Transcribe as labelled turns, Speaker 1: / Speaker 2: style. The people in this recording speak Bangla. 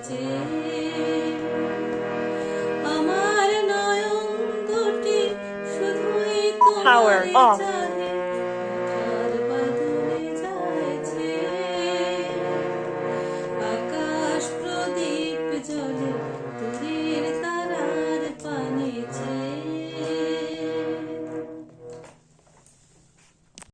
Speaker 1: এসেছে আমার নয়ন দুটি শুধুই তোমার